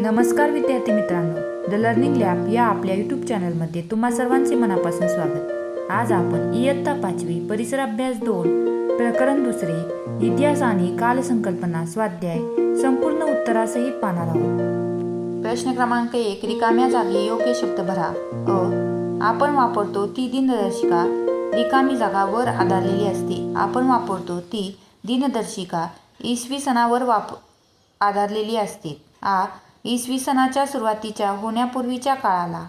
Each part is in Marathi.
नमस्कार विद्यार्थी मित्रांनो. द लर्निंग लॅब या आपल्या यूट्यूब चॅनलमध्ये तुम्हा सर्वांचे मनापासून स्वागत. आज आपण इयत्ता पाचवी परिसर अभ्यास दोन प्रकरण दुसरे इतिहास आणि कालसंकल्पना स्वाध्याय संपूर्ण उत्तरासहित पाहणार आहोत. प्रश्न क्रमांक एक रिकाम्या जागी योग्य शब्द भरा. अ आपण वापरतो ती दिनदर्शिका. रिकामी जागा वर आधारलेली असते. आपण वापरतो ती दिनदर्शिका. इसवी सणावर वाप आधारलेली असते. आ इसवी सणाच्या सुरुवातीच्या होण्यापूर्वीच्या काळाला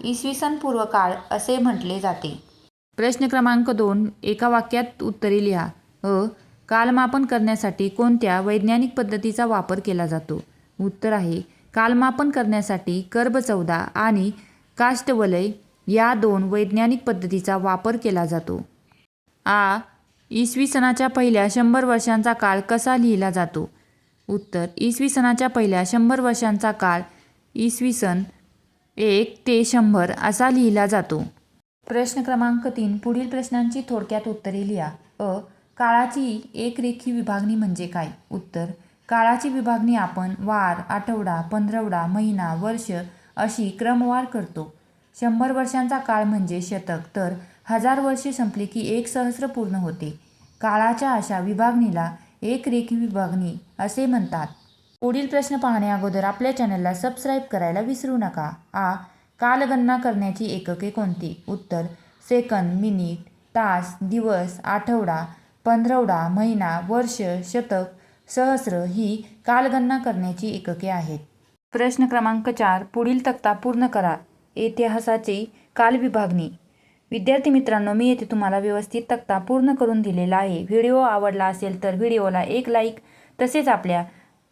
इसवी सन पूर्व काळ असे म्हटले जाते. प्रश्न क्रमांक दोन एका वाक्यात उत्तरे लिहा. अ कालमापन करण्यासाठी कोणत्या वैज्ञानिक पद्धतीचा वापर केला जातो? उत्तर आहे कालमापन करण्यासाठी कर्ब चौदा आणि काष्टवलय या दोन वैज्ञानिक पद्धतीचा वापर केला जातो. आ इसवी सणाच्या पहिल्या शंभर वर्षांचा काळ कसा लिहिला जातो? उत्तर. इसवी सणाच्या पहिल्या शंभर वर्षांचा काळ इसवी सन एक ते शंभर असा लिहिला जातो. प्रश्न क्रमांक तीन. पुढील प्रश्नांची थोडक्यात उत्तरे लिहा. अ. काळाची एक रेखी विभागणी म्हणजे काय? उत्तर. काळाची विभागणी आपण वार आठवडा पंधरवडा महिना वर्ष अशी क्रमवार करतो. शंभर वर्षांचा काळ म्हणजे शतक. तर हजार वर्षे संपली की एक सहस्र पूर्ण होते. काळाच्या अशा विभागणीला एक रेखी विभागणी असे म्हणतात. पुढील प्रश्न पाहण्या अगोदर आपल्या चॅनलला सबस्क्राईब करायला विसरू नका. आ. कालगणना करण्याची एकके कोणती? उत्तर सेकंद मिनिट तास दिवस आठवडा पंधरवडा महिना वर्ष शतक सहस्र ही कालगणना करण्याची एकके आहेत. प्रश्न क्रमांक चार पुढील तक्ता पूर्ण करा. इतिहासाची कालविभागणी. विद्यार्थी मित्रांनो मी येथे तुम्हाला व्यवस्थित तक्ता पूर्ण करून दिलेला आहे. व्हिडिओ आवडला असेल तर व्हिडिओला एक लाईक तसेच आपल्या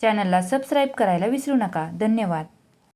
चॅनलला सबस्क्राईब करायला विसरू नका. धन्यवाद.